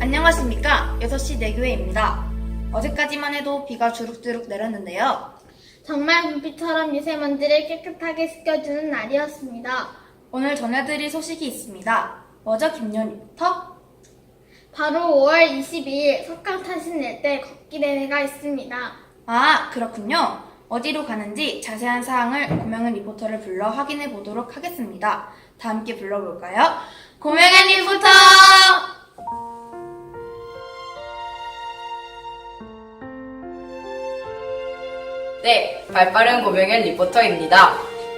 안녕하십니까. 6시 내교회입니다. 어제까지만 해도 비가 주룩주룩 내렸는데요. 정말 불빛처럼 미세먼지를 깨끗하게 씻겨주는 날이었습니다. 오늘 전해드릴 소식이 있습니다. 먼저 김연희부터 바로 5월 22일 석가탄신 낼때 걷기 대회가 있습니다. 아, 그렇군요. 어디로 가는지 자세한 사항을 고명은 리포터를 불러 확인해 보도록 하겠습니다. 다 함께 불러볼까요? 고명은 리포터! 네, 발빠른 고명현 리포터입니다.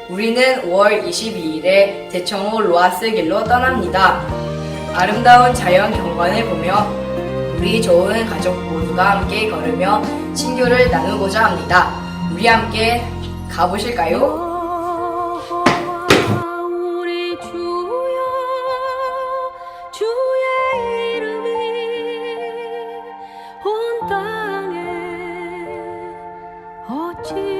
우리는 5월 22일에 대청호 로아스 길로 떠납니다. 아름다운 자연 경관을 보며 우리 좋은 가족 모두가 함께 걸으며 친교를 나누고자 합니다. 우리 함께 가보실까요? 어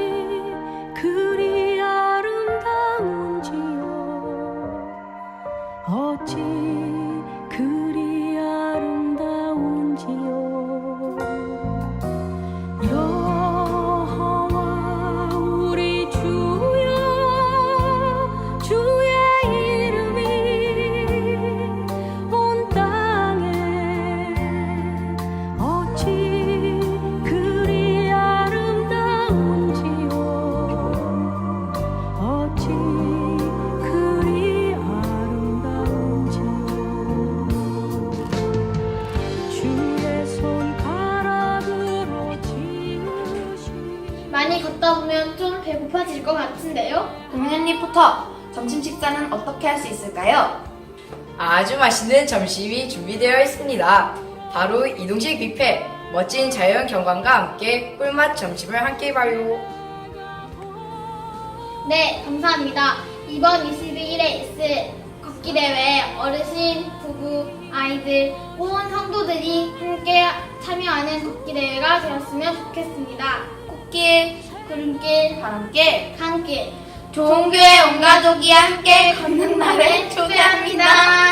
많이 걷다 보면 좀 배고파질 것 같은데요? 고명은 리포터, 점심 식사는 어떻게 할 수 있을까요? 아주 맛있는 점심이 준비되어 있습니다. 바로 이동식 뷔페, 멋진 자연 경관과 함께 꿀맛 점심을 함께 봐요. 네, 감사합니다. 이번 22일에 있을 걷기 대회 어르신, 부부, 아이들, 온 성도들이 함께 참여하는 걷기 대회가 되었으면 좋겠습니다. 바람길, 강길, 좋은 교회 온 가족이 함께 걷는 날을 초대합니다.